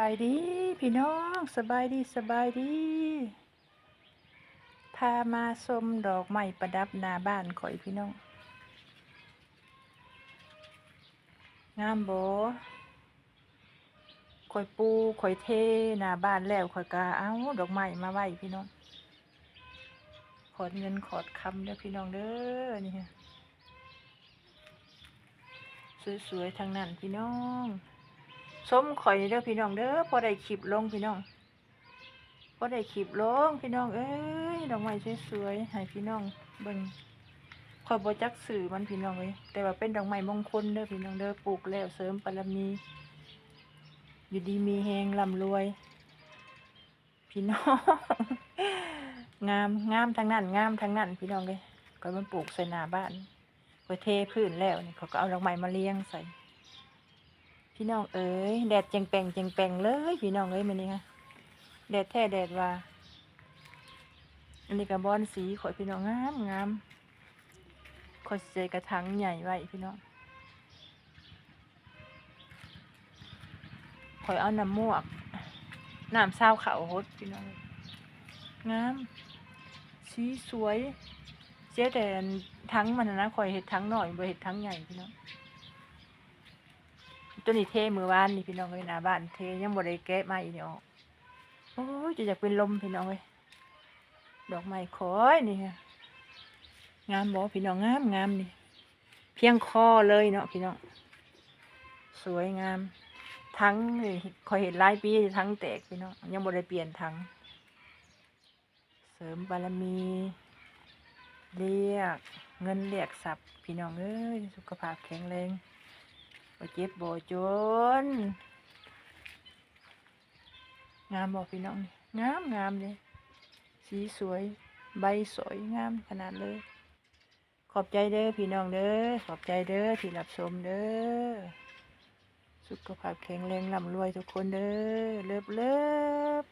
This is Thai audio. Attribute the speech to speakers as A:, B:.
A: บายดีพี่น้องสบายดีสบายดีพามาชมดอกไม้ประดับหน้าบ้านข่อยพี่น้อง งามโบข่อยปูข่อยเทหน้าบ้านแล้วข่อยกาเอาดอกไม้มาไว้พี่น้องขอดเงินขอดคำเด้อพี่น้องเด้อนี่ฮะสวยๆทางนั้นพี่น้อง ส้มข่อยเด้อพี่น้องเด้อพอได้คลิปลงพี่น้องพอได้คลิปลงพี่น้องเอ้ยดอกไม้สวยๆให้พี่น้องเบิ่งข่อยบ่จักสื่อมันพี่น้องเอ้ยแต่ว่าเป็นดอกไม้มงคลเด้อพี่น้องเด้อปลูกแล้วเสริมบารมี อยู่ดีมีแฮงร่ำรวย พี่น้องงามงามทางนั้นงามทางนั้นพี่น้องเอ้ยก็มันปลูกใส่หน้าบ้านก็เทพื้นแล้วนี่เขาก็เอาดอกไม้มาเลี้ยงใส่ พี่น้องเอ๋ยแดดเจงแปงเจงแปงเลยพี่น้องเอ้ยมันนี่ค่ะแดดแท้แดดว่า อันนี้กับบอนสีข่อยพี่น้องงามงามข่อยใสกระถางใหญ่ไว้พี่น้องข่อยเอาน้ำมวกน้ำซาวขาวหดพี่น้องงามสีสวยเจ๊แต่ทั้งมันนะนะข่อยเห็ดทั้งหน่อยบ่เห็ดทั้งใหญ่พี่น้อง ตัวนี้เทมือวานนี่พี่น้องเอ้ยน้าบ้านเทยังบ่ได้แกะมาอีนี่ออกโอ้ยจะอยากเป็นลมพี่น้องเอ้ยดอกไม้คอยนี่ค่ะงามบ่พี่น้องงามงามนี่ เพียงคอเลยเนาะพี่น้องสวยงาม ทั้งนี่คอยเห็นหลายปีทั้งแตกพี่น้องยังบ่ได้เปลี่ยนทั้งเสริมบารมี เรียกเงินเรียกทรัพย์พี่น้องเอ้ยสุขภาพแข็งแรง บ่เจ็บบ่จน งามบ่พี่น้องนี่งามงามเลย สีสวย ใบสวยงามขนาดเลย ขอบใจเด้อพี่น้องเด้อ ขอบใจเด้อที่รับชมเด้อ สุขภาพแข็งแรงร่ำรวยทุกคนเด้อ เลิฟเลิฟ